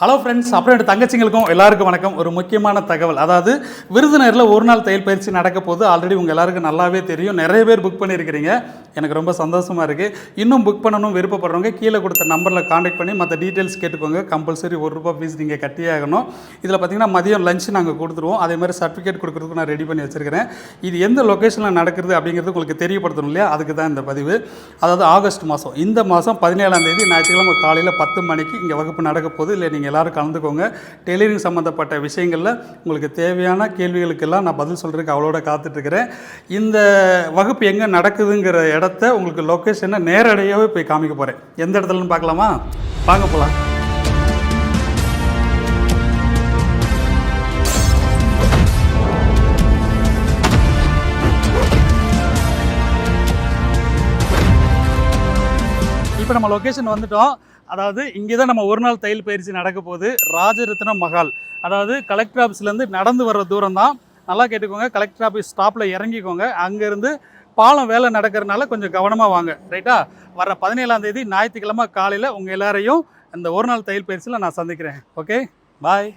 Hello friends அப்புறம் என் தங்கச்சிங்களுக்கும் எல்லாருக்கும் வணக்கம். ஒரு முக்கியமான தகவல். அதாவது விருதுநகரில் ஒரு நாள் தையல் பயிற்சி நடக்க போது ஆல்ரெடி உங்கள் எல்லாருக்கும் நல்லாவே தெரியும். நிறைய பேர் புக் பண்ணியிருக்கிறீங்க. எனக்கு ரொம்ப சந்தோஷமாக இருக்குது இன்னும் புக் பண்ணணும் விருப்பப்படுறவங்க கீழே கொடுத்த நம்பரில் காண்டாக்ட் பண்ணி மற்ற டீட்டெயில்ஸ் கேட்டுக்கோங்க. கம்பல்சரி ஒரு ரூபா ஃபீஸ் நீங்கள் கட்டியே ஆகணும். இதில் பார்த்தீங்கன்னா மதியம் லஞ்ச் நாங்கள் கொடுத்துருவோம். அதே மாதிரி சர்டிஃபிகேட் கொடுக்குறதுக்கு நான் ரெடி பண்ணி வச்சிருக்கிறேன். இது எந்த லொக்கேஷனில் நடக்குது அப்படிங்கிறது உங்களுக்கு தெரியப்படுத்தணும் இல்லையா? அதுக்கு தான் இந்த பதிவு. அதாவது ஆகஸ்ட் மாதம் இந்த மாதம் பதினேழாம் தேதி ஞாயிற்றுக்கிழமை காலையில் பத்து மணிக்கு இங்கே வகுப்பு நடக்க போகுது. இல்லை நீங்கள் எல்லாரும் கலந்துக்கோங்க. டெய்லரிங் சம்மந்தப்பட்ட விஷயங்களில் உங்களுக்கு தேவையான கேள்விகளுக்கெல்லாம் நான் பதில் சொல்கிறதுக்கு அவளோட காத்துட்ருக்கிறேன். இந்த வகுப்பு எங்கே நடக்குதுங்கிற இடத்த உங்களுக்கு லொக்கேஷனை நேரடியாகவே போய் காமிக்க போகிறேன் எந்த இடத்துலன்னு பார்க்கலாமா? வாங்க போகலாம் இப்போ நம்ம லொக்கேஷன் வந்துட்டோம். அதாவது இங்கே தான் நம்ம ஒரு நாள் தையல் பயிற்சி நடக்க போகுது. ராஜரத்னம் மஹால். அதாவது கலெக்டர் ஆஃபீஸ்லேருந்து நடந்து வர்ற தூரம் தான் நல்லா கேட்டுக்கோங்க. கலெக்டர் ஆஃபீஸ் ஸ்டாப்பில் இறங்கிக்கோங்க. அங்கேருந்து பாலம் வேலை நடக்கிறதுனால கொஞ்சம் கவனமாக வாங்க. ரைட்டா வர பதினேழாம் தேதி ஞாயிற்றுக்கிழமை காலையில் உங்கள் எல்லாரையும் இந்த ஒரு நாள் தையல் பயிற்சியில் நான் சந்திக்கிறேன். Okay bye